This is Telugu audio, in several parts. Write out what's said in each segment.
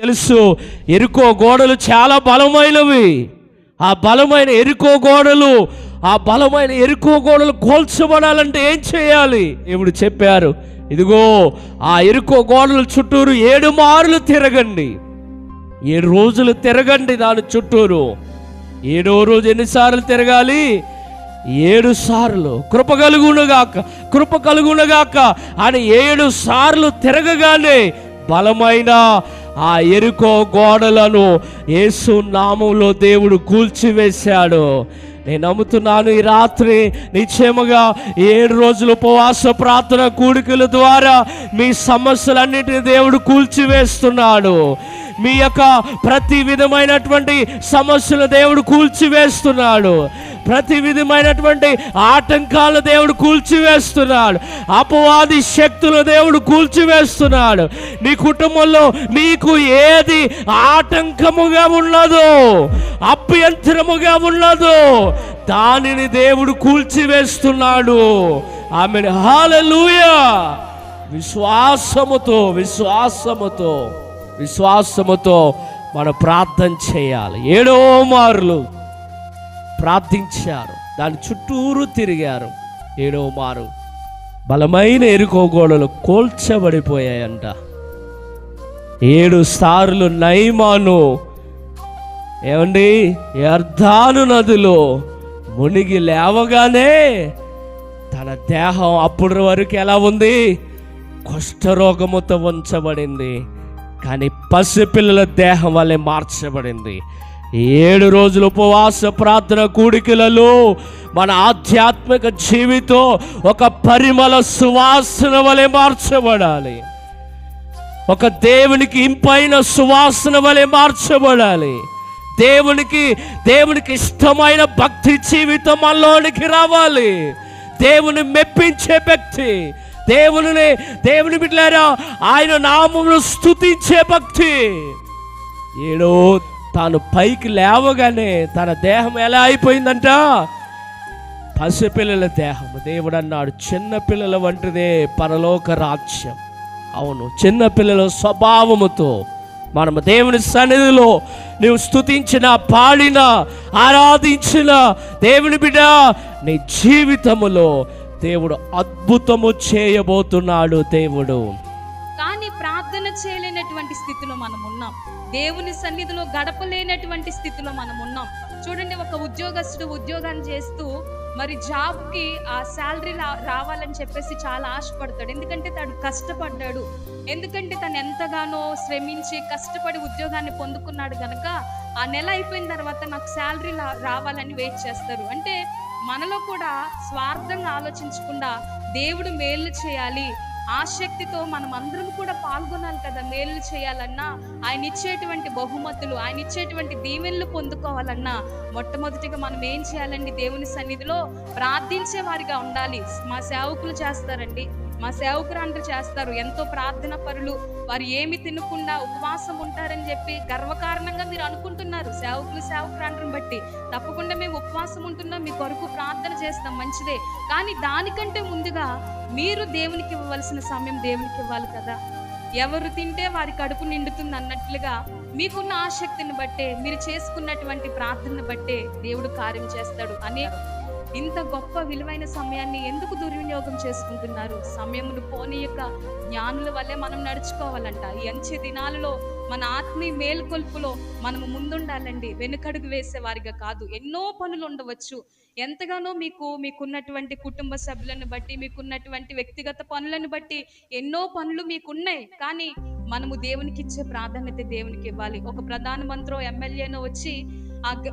తెలుసు ఎరుకో గోడలు చాలా బలమైనవి. ఆ బలమైన ఎరుకో గోడలు ఆ బలమైన ఎరుకో గోడలు కోల్చబడాలంటే ఏం చేయాలి? ఇప్పుడు చెప్పారు ఇదిగో ఆ ఎరుకో గోడల చుట్టూరు ఏడు మార్లు తిరగండి. ఏడు రోజులు తిరగండి దాని చుట్టూరు. ఏడో రోజు ఎన్నిసార్లు తిరగాలి? ఏడు సార్లు కృప కలుగునగాక కృప కలుగునగాక అని ఏడు సార్లు తిరగగానే బలమైన ఆ ఎరుకో గోడలను యేసు నామంలో దేవుడు కూల్చివేశాడు. నేను నమ్ముతున్నాను ఈ రాత్రి నిశ్చయముగా ఏడు రోజులు ఉపవాస ప్రార్థన కూడికల ద్వారా మీ సమస్యలన్నిటిని దేవుడు కూల్చివేస్తున్నాడు. మీ యొక్క ప్రతి విధమైనటువంటి సమస్యలు దేవుడు కూల్చివేస్తున్నాడు. ప్రతి విధమైనటువంటి ఆటంకాలు దేవుడు కూల్చివేస్తున్నాడు. అపవాది శక్తులు దేవుడు కూల్చివేస్తున్నాడు. నీ కుటుంబంలో నీకు ఏది ఆటంకముగా ఉన్నదో అభ్యంతరముగా ఉన్నదో దానిని దేవుడు కూల్చివేస్తున్నాడు. ఆమె హాలూయ విశ్వాసముతో విశ్వాసముతో. విశ్వాసముతో మనం ప్రార్థన చేయాలి. ఏడో మారులు ప్రార్థించారు. దాని చుట్టూరు తిరిగారు. ఏడో మారు బలమైన ఎరుకోగోడలు కోల్చబడిపోయాయంట. ఏడు సార్లు నైమాను ఏమండి? ఎర్ధాను నదిలో మునిగి లేవగానే తన దేహం అప్పటి వరకు ఎలా ఉంది? కుష్ఠరోగముతో ఉంచబడింది. కానీ పసిపిల్లల దేహం వల్లే మార్చబడింది. ఏడు రోజుల ఉపవాస ప్రార్థన కూడికలలో మన ఆధ్యాత్మిక జీవితం ఒక పరిమళ సువాసన వలె మార్చబడాలి. ఒక దేవునికి ఇంపైన సువాసన వలె మార్చబడాలి. దేవునికి దేవునికి ఇష్టమైన భక్తి జీవితం మనలోనికి రావాలి. దేవుని మెప్పించే వ్యక్తి దేవుని దేవుని బిడ్డలారా ఆయన నామమును స్థుతించే భక్తి. ఏడో తాను పైకి లేవగానే తన దేహం ఎలా అయిపోయిందంట? పసిపిల్లల దేహం. దేవుడు అన్నాడు చిన్నపిల్లల వంటిదే పరలోక రాజ్యం. అవును చిన్నపిల్లల స్వభావముతో మనము దేవుని సన్నిధిలో నీవు స్థుతించిన పాడిన ఆరాధించిన దేవుని బిడ్డ నీ జీవితములో దేవుడు అద్భుతము చేయబోతున్నాడు దేవుడు. కానీ ప్రార్థన చేయలేనటువంటి స్థితిలో మనం ఉన్నాం. దేవుని సన్నిధిలో గడపలేనటువంటి స్థితిలో మనం ఉన్నాం. చూడండి ఒక ఉద్యోగస్తుడు ఉద్యోగాన్ని చేస్తూ మరి జాబ్కి ఆ శాలరీ రావాలని చెప్పేసి చాలా ఆశపడతాడు. ఎందుకంటే తను కష్టపడ్డాడు. ఎందుకంటే తను ఎంతగానో శ్రమించి కష్టపడి ఉద్యోగాన్ని పొందుకున్నాడు కనుక ఆ నెల అయిపోయిన తర్వాత నాకు శాలరీ రావాలని వెయిట్ చేస్తారు. అంటే మనలో కూడా స్వార్థంగా ఆలోచించకుండా దేవుడు మేలు చేయాలి. ఆసక్తితో మనం అందరం కూడా పాల్గొనాలి కదా మేలు చేయాలన్నా. ఆయన ఇచ్చేటువంటి బహుమతులు ఆయన ఇచ్చేటువంటి దీవెనలు పొందుకోవాలన్నా. మొట్టమొదటిగా మనం ఏం చేయాలండి దేవుని సన్నిధిలో? ప్రార్థించే వారిగా ఉండాలి. మా సేవకులు చేస్తారండి. మా సేవకురాండ్రు చేస్తారు. ఎంతో ప్రార్థన పరులు. వారు ఏమి తినకుండా ఉపవాసం ఉంటారని చెప్పి గర్వకారణంగా మీరు అనుకుంటున్నారు. సేవకులు సేవకురాండ్రుని బట్టి. తప్పకుండా మేము ఉపవాసం ఉంటున్నాం. మీ కొరకు ప్రార్థన చేస్తాం. మంచిదే. కానీ దానికంటే ముందుగా మీరు దేవునికి ఇవ్వవలసిన సమయం దేవునికి ఇవ్వాలి కదా. ఎవరు తింటే వారి కడుపు నిండుతుంది అన్నట్లుగా మీకున్న ఆసక్తిని బట్టే మీరు చేసుకున్నటువంటి ప్రార్థనను బట్టే దేవుడు కార్యం చేస్తాడు. అనే ఇంత గొప్ప విలువైన సమయాన్ని ఎందుకు దుర్వినియోగం చేసుకుంటున్నారు? సమయమును పోనీయక యొక్క జ్ఞానుల వల్లే మనం నడుచుకోవాలంట. ఈ అంచె దినాలలో మన ఆత్మీయ మేల్కొల్పులో మనము ముందుండాలండి. వెనుకడుగు వేసే వారిగా కాదు. ఎన్నో పనులు ఉండవచ్చు. ఎంతగానో మీకు మీకున్నటువంటి కుటుంబ సభ్యులను బట్టి మీకున్నటువంటి వ్యక్తిగత పనులను బట్టి ఎన్నో పనులు మీకున్నాయి. కానీ మనము దేవునికి ఇచ్చే ప్రాధాన్యత దేవునికి ఇవ్వాలి. ఒక ప్రధానమంత్రో ఎమ్మెల్యేనో వచ్చి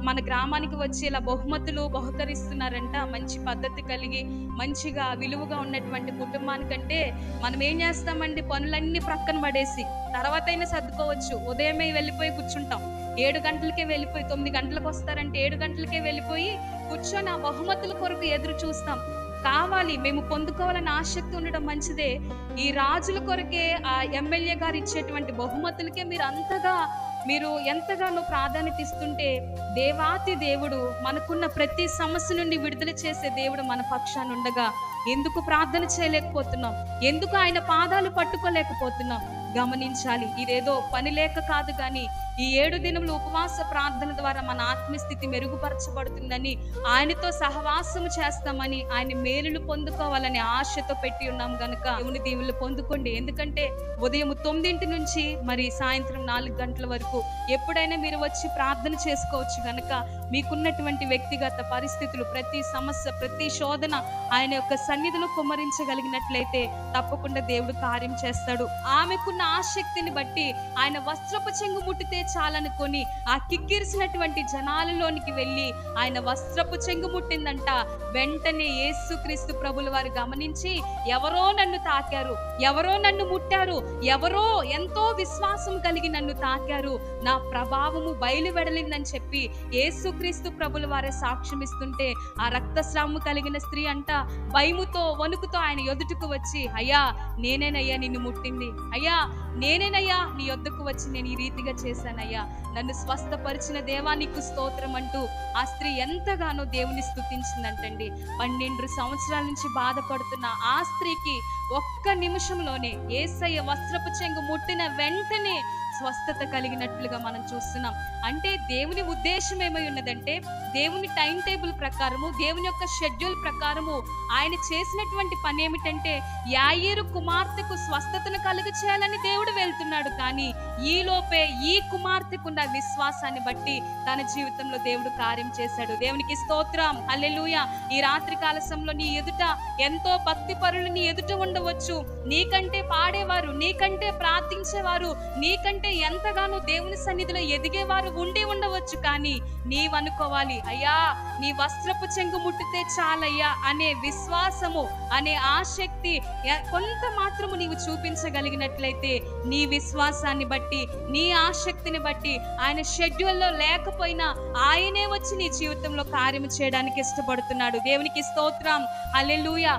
మన గ్రామానికి వచ్చి ఇలా బహుమతులు బహుకరిస్తున్నారంట మంచి పద్ధతి కలిగి మంచిగా విలువగా ఉన్నటువంటి కుటుంబానికంటే మనం ఏం చేస్తామండి? పనులన్నీ ప్రక్కన పడేసి తర్వాత అయినా సర్దుకోవచ్చు. ఉదయమే వెళ్ళిపోయి కూర్చుంటాం. ఏడు గంటలకే వెళ్ళిపోయి తొమ్మిది గంటలకు వస్తారంటే ఏడు గంటలకే వెళ్ళిపోయి కూర్చొని ఆ బహుమతుల కొరకు ఎదురు చూస్తాం. కావాలి మేము పొందుకోవాలని ఆసక్తి ఉండడం మంచిదే. ఈ రాజుల కొరకే ఆ ఎమ్మెల్యే గారు ఇచ్చేటువంటి బహుమతులకే మీరు అంతగా మీరు ఎంతగానో ప్రాధాన్యత ఇస్తుంటే దేవాతి దేవుడు మనకున్న ప్రతి సమస్య నుండి విడుదల చేసే దేవుడు మన పక్షాన్ని ఉండగా ఎందుకు ప్రార్థన చేయలేకపోతున్నాం? ఎందుకు ఆయన పాదాలు పట్టుకోలేకపోతున్నాం? గమనించాలి. ఇదేదో పని లేక కాదు కానీ ఈ ఏడు దినములు ఉపవాస ప్రార్థన ద్వారా మన ఆత్మస్థితి మెరుగుపరచబడుతుందని ఆయనతో సహవాసము చేస్తామని ఆయన మేలులు పొందుకోవాలని ఆశతో పెట్టి ఉన్నాం గనుక దేవుని దీవులు పొందుకోండి. ఎందుకంటే ఉదయం తొమ్మిదింటి నుంచి మరి సాయంత్రం నాలుగు గంటల వరకు ఎప్పుడైనా మీరు వచ్చి ప్రార్థన చేసుకోవచ్చు గనుక మీకున్నటువంటి వ్యక్తిగత పరిస్థితులు ప్రతి సమస్య ప్రతి శోధన ఆయన యొక్క సన్నిధిలో కుమ్మరించగలిగినట్లయితే తప్పకుండా దేవుడు కార్యం చేస్తాడు. ఆమెకున్న ఆసక్తిని బట్టి ఆయన వస్త్రపు చెంగు ముట్టితే చాలనుకొని ఆ కిక్కిరిసినటువంటి జనాలలోనికి వెళ్ళి ఆయన వస్త్రపు చెంగు ముట్టిందంట. వెంటనే యేసుక్రీస్తు ప్రభులు వారు గమనించి ఎవరో నన్ను తాకారు ఎవరో నన్ను ముట్టారు ఎవరో ఎంతో విశ్వాసం కలిగి నన్ను తాకారు నా ప్రభావము బయలువెడలిందని చెప్పి చెప్పి యేసుక్రీస్తు ప్రభుల వారే సాక్ష్యం ఇస్తుంటే ఆ రక్తస్రావము కలిగిన స్త్రీ అంట భయముతో వణుకుతో ఆయన ఎదుటకు వచ్చి అయ్యా నేనేనయ్యా నిన్ను ముట్టింది. అయ్యా నేనేనయ్యా నీ యొద్దకు వచ్చి నేను ఈ రీతిగా చేశానయ్యా. నన్ను స్వస్థపరిచిన దేవా నీకు స్తోత్రం అంటూ ఆ స్త్రీ ఎంతగానో దేవుని స్థుతించిందంటండి పన్నెండు సంవత్సరాల నుంచి బాధపడుతున్న ఆ స్త్రీకి ఒక్క నిమిషంలోనే ఏసయ్య వస్త్రపు చెంగు ముట్టిన వెంటనే స్వస్థత కలిగినట్లుగా మనం చూస్తున్నాం. అంటే దేవుని ఉద్దేశం ఏమై ఉన్నదంటే దేవుని టైం టేబుల్ ప్రకారము దేవుని యొక్క షెడ్యూల్ ప్రకారము ఆయన చేసినటువంటి పని ఏమిటంటే యాయిరు కుమార్తెకు స్వస్థతను కలుగ చేయాలని దేవుడు వెళ్తున్నాడు. కానీ ఈ లోపే ఈ కుమార్తెకున్న విశ్వాసాన్ని బట్టి తన జీవితంలో దేవుడు కార్యం చేశాడు. దేవునికి స్తోత్రం. అల్లెలుయ ఈ రాత్రి కాల సమయంలో నీ ఎదుట ఎంతో భక్తి పరులు నీ ఎదుట ఉండవచ్చు. నీకంటే పాడేవారు నీకంటే ప్రార్థించేవారు నీకంటే ఎంతగానో దేవుని సన్నిధిలో ఎదిగేవారు ఉండి ఉండవచ్చు కానీ నీవనుకోవాలి అయ్యా నీ వస్త్రపు చెంగు ముట్టితే చాలయ్యా అనే విశ్వాసము అనే ఆసక్తి కొంత మాత్రము నీవు చూపించగలిగినట్లయితే నీ విశ్వాసాన్ని బట్టి నీ ఆసక్తిని బట్టి ఆయన షెడ్యూల్లో లేకపోయినా ఆయనే వచ్చి నీ జీవితంలో కార్యం చేయడానికి ఇష్టపడుతున్నాడు. దేవునికి స్తోత్రం. అల్లెలుయా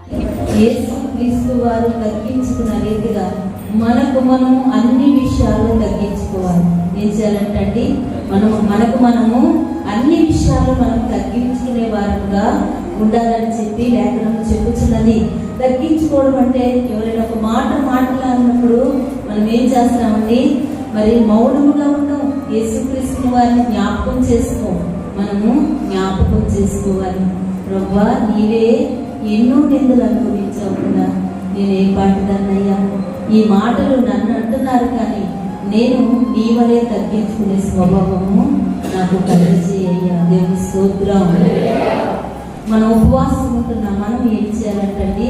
వారు తగ్గించుకున్న రీతిగా మనకు మనము అన్ని విషయాలు తగ్గించుకోవాలి. ఏం చేయాలంటే మనము మనకు మనము అన్ని విషయాలు మనం తగ్గించుకునే వారంగా ఉండాలని చెప్పి లేఖనం చెప్పుచున్నది. తగ్గించుకోవడం అంటే ఎవరైనా ఒక మాట మాట్లాడినప్పుడు మనం ఏం చేస్తామండి? మరి మౌనముగా ఉంటాం. యేసుక్రీస్తు వారిని జ్ఞాపకం చేసుకో. మనము జ్ఞాపకం చేసుకోవాలి. ప్రభా నీవే ఎన్నో నిందలు అనుభవించావు కదా. నేను ఏ పాటిదాన్నయ్యా ఈ మాటలు నన్ను అంటున్నారు కానీ నేను నీ వలే తగ్గించుకునే స్వభావము నాకు కలిగజేయ్యా దేవుని స్తోత్రం మనం ఉపవాసం ఉంటున్నాం మనం ఏం చేయాలంటండి?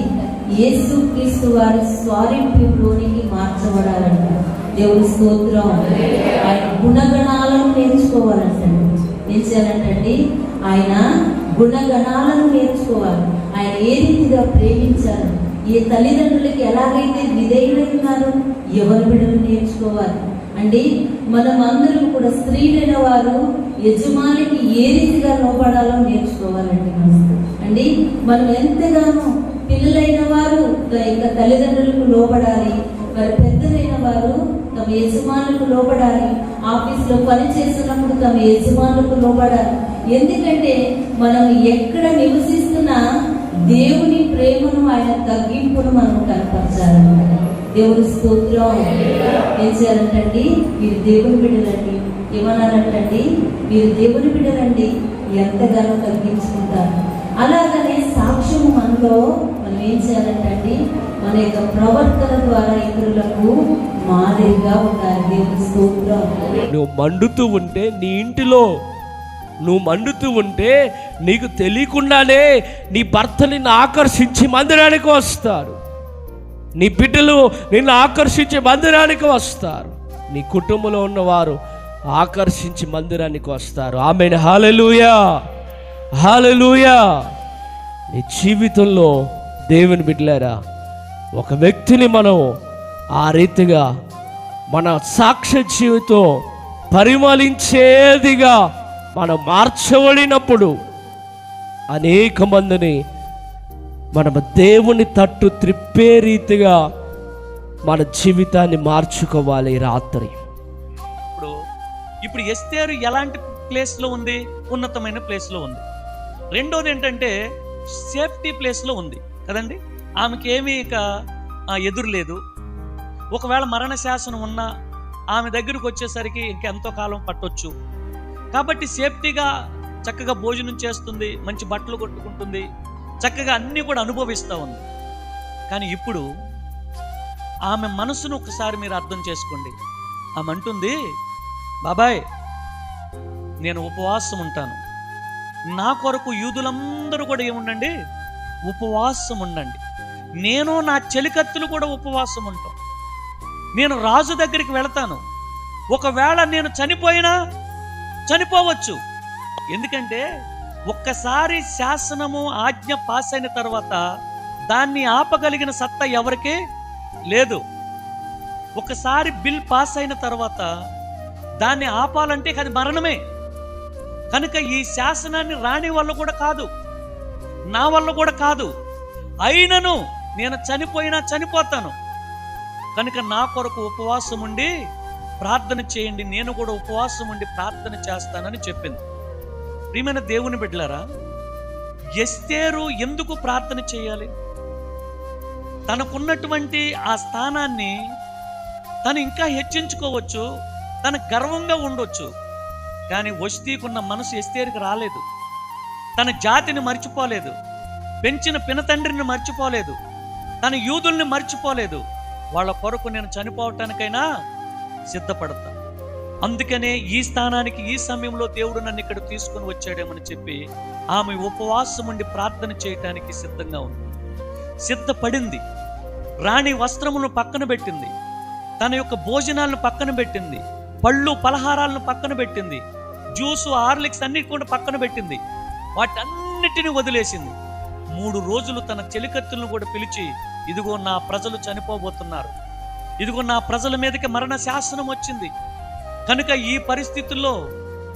యేసు క్రీస్తు వారి స్వారీప్యంలోనికి మార్చబడాలంట. దేవుని స్తోత్రం ఆయన గుణగణాలను నేర్చుకోవాలంటండి. ఏం చేయాలంటండి? ఆయన గుణగణాలను నేర్చుకోవాలి. ఆయన ఏ రీతిగా ప్రేమించారు ఏ తల్లిదండ్రులకి ఎలాగైతే విధేయులైనారు ఎవరి బిడ్డలు నేర్చుకోవాలి. అంటే మనం అందరం కూడా స్త్రీలైన వారు యజమానికి ఏ రీతిగా లోపడాలో నేర్చుకోవాలండి మనం అండి మనం ఎంతగానో పిల్లలైన వారు ఇంకా తల్లిదండ్రులకు లోపడాలి మరి పెద్దలైన వారు తమ యజమానులకు లోపడాలి ఆఫీస్లో పని చేస్తున్నప్పుడు తమ యజమానులకు లోపడాలి ఎందుకంటే మనం ఎక్కడ నివసిస్తున్నా దేవుని ప్రేమను ఆయన తగ్గింపును మనం కనపరచాలన్నమాట దేవుని స్తోత్రం. ఏం చేయాలంటండి? మీరు దేవుని బిడ్డలండి. ఏమన్నారంటండి? మీరు దేవుని బిడ్డలండి. ఎంతగానో తగ్గించుకుంటారు. అలాగనే సాక్ష్యము మనలో మనం ఏం చేయాలంటండి? మన యొక్క ప్రవర్తన ద్వారా ఇతరులకు మాదిరిగా ఉండాలి. దేవుని స్తోత్రం. నువ్వు మండుతూ ఉంటే నీ ఇంటిలో నువ్వు మండుతూ ఉంటే నీకు తెలియకుండానే నీ భర్త నిన్ను ఆకర్షించి మందిరానికి వస్తారు. నీ బిడ్డలు నిన్ను ఆకర్షించి మందిరానికి వస్తారు. నీ కుటుంబంలో ఉన్నవారు ఆకర్షించి మందిరానికి వస్తారు. ఆమె హాలెలుయా హాలెలుయా నీ జీవితంలో దేవుని బిడ్డలారా ఒక వ్యక్తిని మనం ఆ రీతిగా మన సాక్ష్య జీవితం పరిమళించేదిగా మనం మార్చబడినప్పుడు అనేక మందిని మనం దేవుని తట్టు త్రిప్పే రీతిగా మన జీవితాన్ని మార్చుకోవాలి రాత్రి. ఇప్పుడు ఇప్పుడు ఎస్తేరు ఎలాంటి ప్లేస్లో ఉంది? ఉన్నతమైన ప్లేస్లో ఉంది. రెండోది ఏంటంటే సేఫ్టీ ప్లేస్లో ఉంది. కదండి? ఆమెకి ఏమీ ఇక ఎదురులేదు ఒకవేళ మరణ శాసనం ఉన్నా ఆమె దగ్గరకు వచ్చేసరికి ఇంకెంతో కాలం పట్టొచ్చు. కాబట్టి సేఫ్టీగా చక్కగా భోజనం చేస్తుంది మంచి బట్టలు కొట్టుకుంటుంది చక్కగా అన్నీ కూడా అనుభవిస్తూ ఉంది. కానీ ఇప్పుడు ఆమె మనసును ఒకసారి మీరు అర్థం చేసుకోండి. ఆమె అంటుంది బాబాయ్ నేను ఉపవాసం ఉంటాను. నా కొరకు యూదులందరూ కూడా ఏముండండి? ఉపవాసం ఉండండి. నేను నా చెలికత్తులు కూడా ఉపవాసం ఉంటాం నేను రాజు దగ్గరికి వెళతాను. ఒకవేళ నేను చనిపోయినా చనిపోవచ్చు. ఎందుకంటే ఒక్కసారి శాసనము ఆజ్ఞ పాస్ అయిన తర్వాత దాన్ని ఆపగలిగిన సత్తా ఎవరికి? లేదు. ఒకసారి బిల్ పాస్ అయిన తర్వాత దాన్ని ఆపాలంటే అది మరణమే. కనుక ఈ శాసనాన్ని రాని వల్ల కూడా కాదు. నా వల్ల కూడా కాదు. అయినను నేను చనిపోయినా చనిపోతాను. కనుక నా కొరకు ఉపవాసం ఉండి ప్రార్థన చేయండి నేను కూడా ఉపవాసం ఉండి ప్రార్థన చేస్తానని చెప్పింది. ప్రియమైన దేవుని బిడ్డలారా ఎస్తేరు ఎందుకు ప్రార్థన చేయాలి? తనకున్నటువంటి ఆ స్థానాన్ని తను ఇంకా హెచ్చించుకోవచ్చు తన గర్వంగా ఉండొచ్చు కానీ వస్తీకున్న మనసు ఎస్తేరికి రాలేదు. తన జాతిని మర్చిపోలేదు పెంచిన పినతండ్రిని మర్చిపోలేదు తన యూదుల్ని మర్చిపోలేదు. వాళ్ళ కొరకు నేను చనిపోవటానికైనా సిద్ధపడతా. అందుకనే ఈ స్థానానికి ఈ సమయంలో దేవుడు నన్ను ఇక్కడ తీసుకుని వచ్చాడేమని చెప్పి ఆమె ఉపవాసం ఉండి ప్రార్థన చేయటానికి సిద్ధంగా ఉంది. సిద్ధపడింది. రాణి వస్త్రములను పక్కన పెట్టింది. తన యొక్క భోజనాలను పక్కన పెట్టింది. పళ్ళు పలహారాలను పక్కన పెట్టింది. జ్యూసు హార్లిక్స్ అన్ని కూడా పక్కన పెట్టింది. వాటన్నిటిని వదిలేసింది. మూడు రోజులు తన చెలికత్తులను కూడా పిలిచి ఇదిగో నా ప్రజలు చనిపోబోతున్నారు. ఇదిగో నా ప్రజల మీదకి మరణ శాసనం వచ్చింది. కనుక ఈ పరిస్థితుల్లో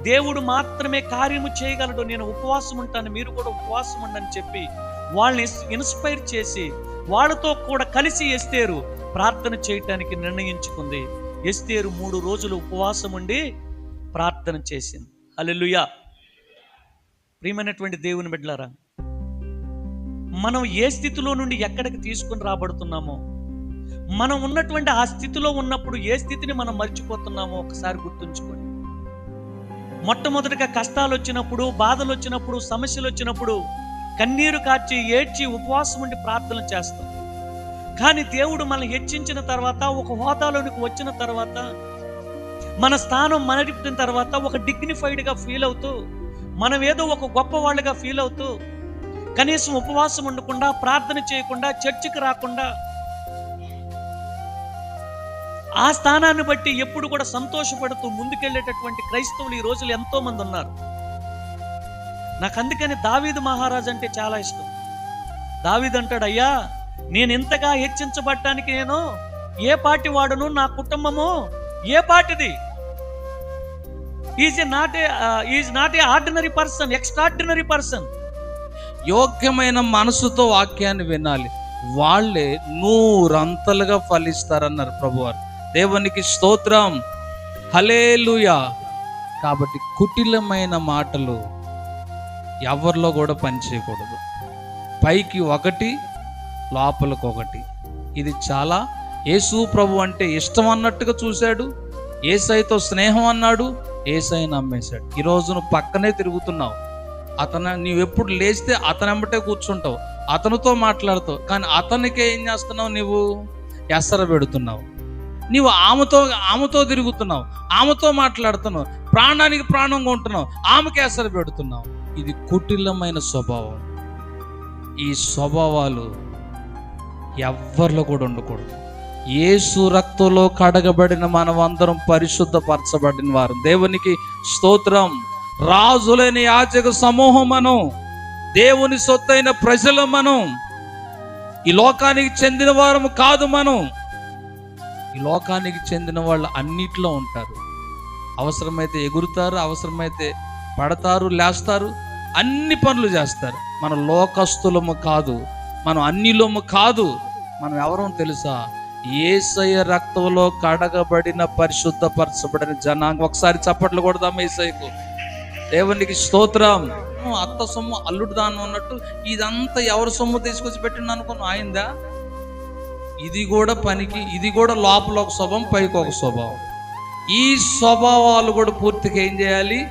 దేవుడు మాత్రమే కార్యము చేయగలడు. నేను ఉపవాసం ఉంటాను మీరు కూడా ఉపవాసం ఉండని చెప్పి వాళ్ళని ఇన్స్పైర్ చేసి వాళ్ళతో కూడా కలిసి ఎస్తేరు ప్రార్థన చేయటానికి నిర్ణయించుకుంది. ఎస్తేరు మూడు రోజులు ఉపవాసం ఉండి ప్రార్థన చేసింది. అల్లెలుయా ప్రియమైనటువంటి దేవుని బిడ్డలారా మనం ఏ స్థితిలో నుండి ఎక్కడికి తీసుకుని రాబడుతున్నామో మనం ఉన్నటువంటి ఆ స్థితిలో ఉన్నప్పుడు ఏ స్థితిని మనం మర్చిపోతున్నామో ఒకసారి గుర్తుంచుకోండి. మొట్టమొదటిగా కష్టాలు వచ్చినప్పుడు బాధలు వచ్చినప్పుడు సమస్యలు వచ్చినప్పుడు కన్నీరు కార్చి ఏడ్చి ఉపవాసం ఉండి ప్రార్థన చేస్తాం. కానీ దేవుడు మనల్ని హెచ్చించిన తర్వాత ఒక హోదాలోనికి వచ్చిన తర్వాత మన స్థానం మనరిపిన తర్వాత ఒక డిగ్నిఫైడ్గా ఫీల్ అవుతూ మనం ఏదో ఒక గొప్ప వాళ్ళుగా ఫీల్ అవుతూ కనీసం ఉపవాసం ఉండకుండా ప్రార్థన చేయకుండా చర్చికి రాకుండా ఆ స్థానాన్ని బట్టి ఎప్పుడు కూడా సంతోషపడుతూ ముందుకెళ్ళేటటువంటి క్రైస్తవులు ఈ రోజులు ఎంతో మంది ఉన్నారు. నాకు అందుకని దావీదు మహారాజ్ అంటే చాలా ఇష్టం. దావీద్ అంటాడు అయ్యా నేను ఇంతగా హెచ్చించబడటానికి నేను ఏ పాటి వాడును? నా కుటుంబము ఏ పాటిది? Is not a is not a ordinary person extraordinary person. యోగ్యమైన మనసుతో వాక్యాన్ని వినాలి. వాళ్ళే నూరంతలుగా ఫలిస్తారన్నారు ప్రభువారు. దేవునికి స్తోత్రం. హలేలుయా కాబట్టి కుటిలమైన మాటలు ఎవరిలో కూడా పనిచేయకూడదు పైకి ఒకటి లోపలికి ఒకటి. ఇది చాలా యేసు ప్రభు అంటే ఇష్టం అన్నట్టుగా చూశాడు. ఏసైతో స్నేహం అన్నాడు. ఏసై నమ్మేశాడు. ఈరోజు నువ్వు పక్కనే తిరుగుతున్నావు. అతను నీవు ఎప్పుడు లేస్తే అతను వెంబటే కూర్చుంటావు. అతనితో మాట్లాడుతావు. కానీ అతనికి ఏం చేస్తున్నావు నువ్వు ఎసర పెడుతున్నావు. నీవు ఆమెతో ఆమెతో తిరుగుతున్నావు ఆమెతో మాట్లాడుతున్నావు ప్రాణానికి ప్రాణంగా ఉంటున్నావు ఆమెకి అసలు పెడుతున్నావు. ఇది కుటిలమైన స్వభావం. ఈ స్వభావాలు ఎవ్వరిలో కూడా ఉండకూడదు. ఏసు రక్తంలో కడగబడిన మనమందరం పరిశుద్ధపరచబడిన వారు. దేవునికి స్తోత్రం. రాజులైన యాచక సమూహం మనం దేవుని సొత్తైన ప్రజలు మనం ఈ లోకానికి చెందిన వారము కాదు మనం. ఈ లోకానికి చెందిన వాళ్ళు అన్నిట్లో ఉంటారు. అవసరమైతే ఎగురుతారు అవసరమైతే పడతారు లేస్తారు అన్ని పనులు చేస్తారు. మన లోకస్తులము కాదు మనం అన్నిలోము కాదు మనం ఎవరో తెలుసా? ఏసయ రక్తంలో కడగబడిన పరిశుద్ధపరచబడిన జనాంగం. ఒకసారి చప్పట్లు కొడదాం ఏసయ్యకు. దేవునికి స్తోత్రం. అత్త సొమ్ము అల్లుడు దాని ఉన్నట్టు ఇదంతా ఎవరి సొమ్ము తీసుకొచ్చి పెట్టిండు అనుకున్నాను ఆయిందా ఇది కూడా పనికి ఇది కూడా లోపల ఒక స్వభావం పైకి ఒక స్వభావం. ఈ స్వభావాలు కూడా పూర్తిగా ఏం చేయాలి?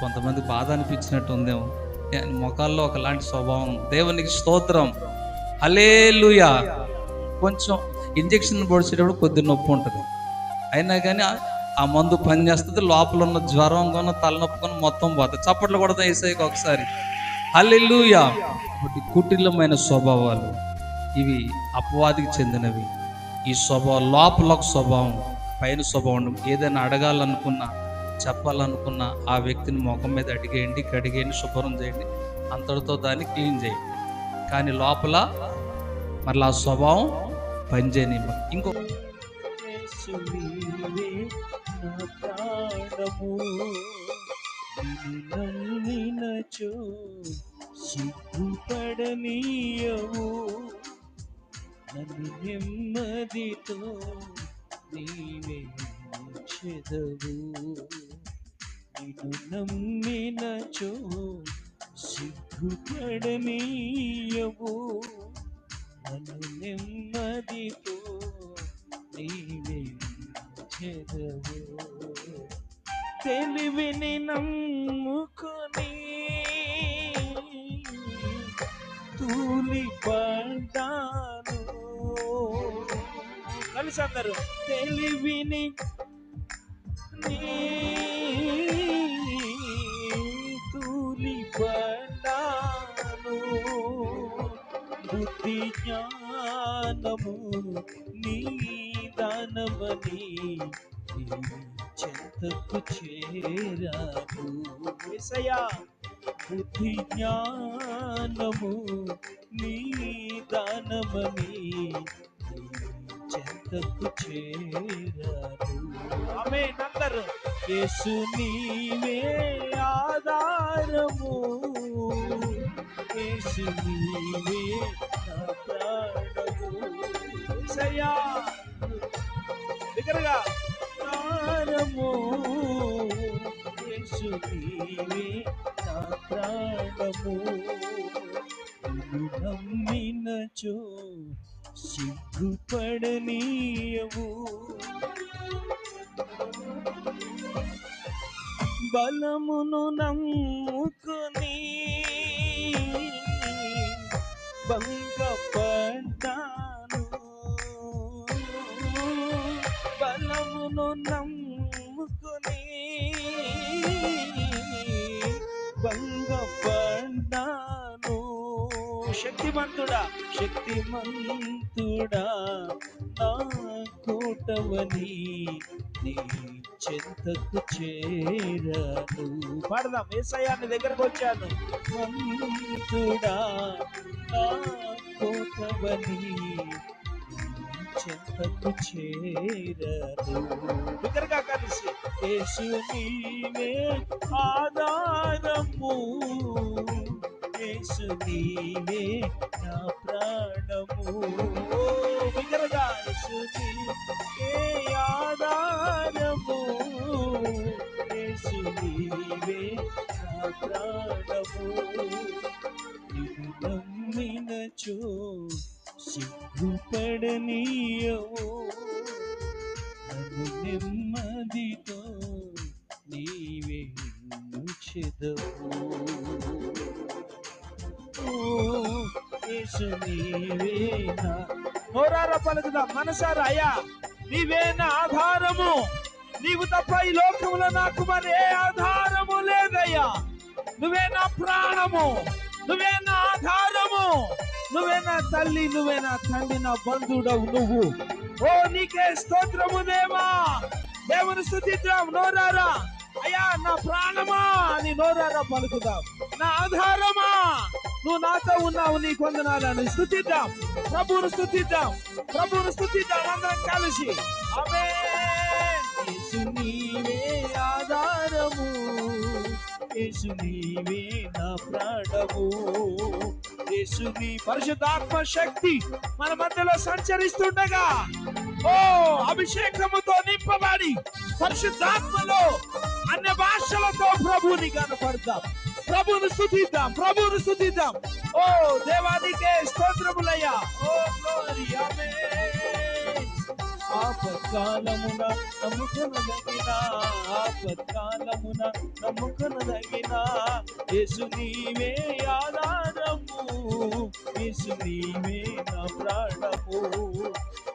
కొంతమంది బాధ అనిపించినట్టు ఉందేమో. ముఖాల్లో ఒకలాంటి స్వభావం. దేవునికి స్తోత్రం. హలేలుయా కొంచెం ఇంజెక్షన్ పొడిచేటప్పుడు కొద్ది నొప్పి ఉంటుంది. అయినా కానీ ఆ- మందు పని చేస్తుంది లోపల ఉన్న జ్వరం కొన్న తలనొప్పి కొన్న మొత్తం పోతుంది చప్పట్లు కొడతాం వేసాయికి ఒకసారి. హల్లెలూయా. ఒకటి కుటిలమైన స్వభావాలు. ఇవి అపవాదికి చెందినవి. ఈ స్వభావం లోపల ఒక స్వభావం పైన స్వభావం ఏదైనా అడగాలనుకున్నా చెప్పాలనుకున్నా ఆ వ్యక్తిని ముఖం మీద అడిగేయండి కడిగేయండి శుభ్రం చేయండి. అంతటితో దాన్ని క్లీన్ చేయండి. కానీ లోపల మరలా ఆ స్వభావం పనిచేయని ఇంకో సిగ్గుపడనీయవు. నన్ను నెమ్మదితో నీవే చెదవు నిన్ను నమ్మినచో సిగ్గుపడనీయవు. నన్ను నెమ్మదితో నీవే చెదవు తెలివిని నమ్ముకొని తూలిపా కలిసి అందరు తెలివిని నీ తూలి పడ్డాను బుద్ధి జ్ఞానము నీ దానమని చెంతకు చేరాను. యేసయ్యా బుద్ధి జ్ఞానము నీ దానమని చెంతకు చేరాను ఆమె నందరు. యేసు నీవే ఆధారము. యేసు నీవే ప్రాణము యేసయ్యా దగ్గరగా. ప్రాణము యేసు నీవే ప్రాణము నమ్మినచో పడనీయవు. బలమును నమ్ముకొని భంగపడ్డాను. బలమును నమ్ముకుని భంగపడ్డాను. శక్తిమంతుడా? శక్తిమంతుడా? నా కోటవని నీ చెంతకు చేరను. పాడదాం ఏసయ్యాన్ని దగ్గరకు వచ్చాను. మంతుడా నా కోటవని చెంతకు చేరదు దగ్గరగా కలిసి యేసు నీవే ఆధారము. యేసు నీవే నా ప్రాణము. ఓ, బిగ్గరగా నీవే ఆధారము. యేసు నీవే పలుకుదా మనసారా అయ్యా? నీవే నా ఆధారము. నీవు తప్ప ఈ లోకంలో నాకు మరి ఏ ఆధారము లేదయ్యా. నువ్వే నా ప్రాణము. నువ్వే నా ఆధారము. నువ్వే నా తల్లి నువ్వే నా తండ్రి నా బంధుడవు నువ్వు. ఓ నీకే స్తోత్రము దేవా. దేవుని స్థుతిద్దాం నోరారా. అయ్యా నా ప్రాణమా అని నోరారా పలుకుదాం. నా ఆధారమా? నువ్వు నాతో ఉన్నావు నీ కొందనాలని స్థుతిద్దాం. ప్రభువును స్థుతిద్దాం. ప్రభువును స్థుతిద్దాం. అందరం కలిసి. నీవే ఆధారము. యేసు నీవే నా ప్రాణము. యేసు నీ పరిశుద్ధాత్మ శక్తి మన మధ్యలో సంచరిస్తుండగా ఓ అభిషేకముతో నింపబడి పరిశుద్ధాత్మలో అన్య భాషలతో ప్రభుని కనపడతాం ప్రభుని స్థుతిద్దాం ప్రభుని స్థుతిద్దాం ఓ దేవానికే స్తోత్రములయ్యా ఓ గ్లోరీ ఆమేన్ ఆపత్కాలమున నమ్ముకొనదగిన ఆపత్కాలమున నమ్ముకొనదగిన యేసు నీవే ఆధారము యేసు నీవే నా ప్రాణము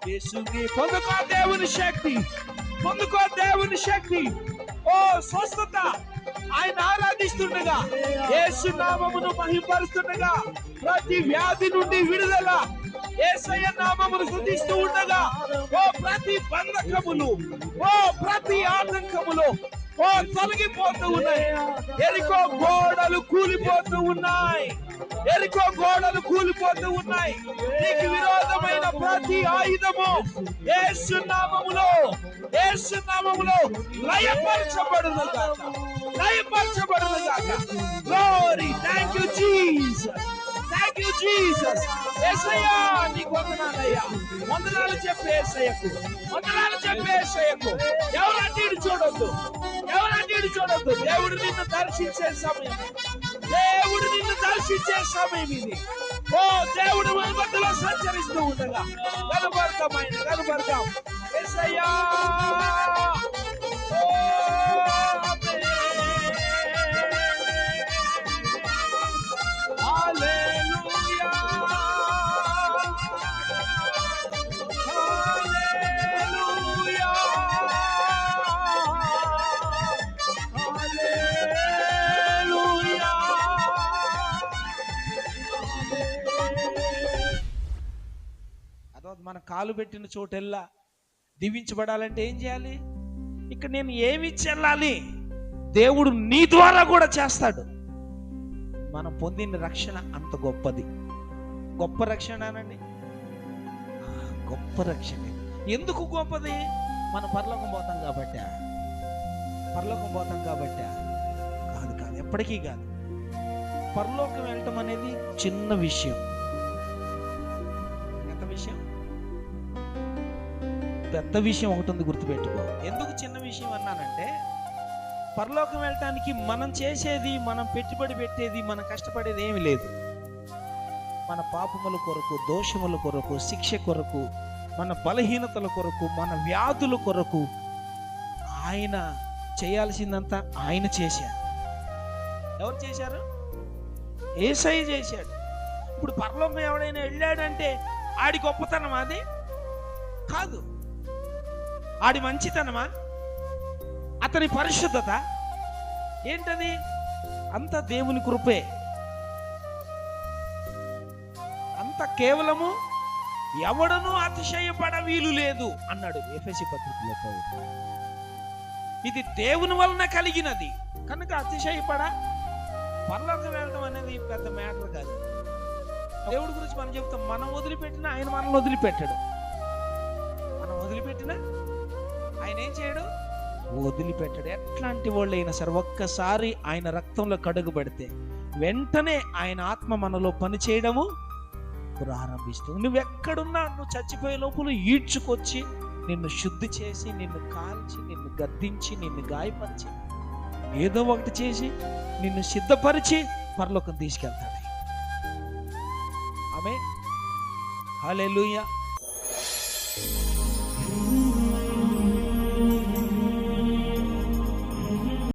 యేసు నీ పొందుకో దేవుని శక్తి పొందుకో దేవుని శక్తి ఓ స్వస్థత ఆయన ఆరాధిస్తుండగా యేసు నామమును మహింపరుస్తుండగా ప్రతి వ్యాధి నుండి విడుదల ఏసయ్య నామమును స్తుతిస్తూ ఉండగా ఓ ప్రతి బంధకములు ఓ ప్రతి ఆటంకములు ఓ తొలగిపోతూ ఉన్నాయి. ఎరుకో గోడలు కూలిపోతూ ఉన్నాయి. ఎరుకో గోడలు కూలిపోతూ ఉన్నాయి. నీకు విరోధమైన ప్రతి ఆయుధము ఏసు నామములో ఏసు నామములో లయపరచబడును దయపరచబడును గాక glory thank you Jesus thank you Jesus ఏసయ్యా నీకు వందనాలయ్యా వందనాలు చెప్పే ఏసయ్యకు. వందనాలు చెప్పే ఏసయ్యకు. ఎవరంటే ఇటు చూడొద్దు. ఎవరంటే ఇటు చూడొద్దు. దేవుడు నిన్ను దర్శించే సమయం. దేవుడు నిన్ను దర్శించే సమయం ఇది. ఓ దేవుడు మన మధ్యలో సంచరిస్తూ ఉండగా కనబడతాం ఆయన కనబడతాం. ఓ కాలు పెట్టిన చోటెల్లా దీవించబడాలంటే ఏం చేయాలి? ఇక్కడ నేను ఏమి చెల్లాలి? దేవుడు నీ ద్వారా కూడా చేస్తాడు. మనం పొందిన రక్షణ అంత గొప్పది. గొప్ప రక్షణనండి గొప్ప రక్షణ. ఎందుకు గొప్పది? మన పరలోకం పోతాం కాబట్టి. పరలోకం పోతాం కాబట్టి. కాదు కాదు ఎప్పటికీ కాదు. పరలోకం వెళ్ళటం అనేది చిన్న విషయం. పెద్ద విషయం ఒకటి ఉంది గుర్తుపెట్టుకో. ఎందుకు చిన్న విషయం అన్నానంటే పరలోకం వెళ్ళటానికి మనం చేసేది మనం పెట్టుబడి పెట్టేది మనం కష్టపడేది ఏమి లేదు. మన పాపముల కొరకు దోషముల కొరకు శిక్ష కొరకు మన బలహీనతల కొరకు మన వ్యాధుల కొరకు ఆయన చేయాల్సిందంతా ఆయన చేశారు ఎవరు చేశారు? ఏసై చేశాడు. ఇప్పుడు పరలోకం ఎవడైనా వెళ్ళాడంటే ఆడి గొప్పతనం అది? కాదు. ఆడి మంచితనమా? అతని పరిశుద్ధత ఏంటది? అంత దేవుని కృపే. అంత కేవలము ఎవడను అతిశయపడ వీలు లేదు అన్నాడు ఎఫ్ఎసి పత్రికలో ఇది దేవుని వలన కలిగినది. కనుక అతిశయపడ పర్లోకి వెళ్ళడం అనేది పెద్ద మ్యాటర్ కాదు. దేవుడి గురించి మనం చెప్తాం మనం వదిలిపెట్టినా ఆయన మనల్ని వదిలిపెట్టాడు. మనం వదిలిపెట్టినా ఆయన ఏం చేయడు? వదిలిపెట్టాడు. ఎట్లాంటి వాళ్ళు అయినా సరే ఒక్కసారి ఆయన రక్తంలో కడుగు పెడితే వెంటనే ఆయన ఆత్మ మనలో పని చేయడము ప్రారంభిస్తుంది నువ్వు ఎక్కడున్నా నువ్వు చచ్చిపోయే లోపల ఈడ్చుకొచ్చి నిన్ను శుద్ధి చేసి నిన్ను కాల్చి నిన్ను గద్దించి నిన్ను గాయపరిచి ఏదో ఒకటి చేసి నిన్ను సిద్ధపరిచి పరలోకం తీసుకెళ్తాడు. ఆమె హల్లెలూయా.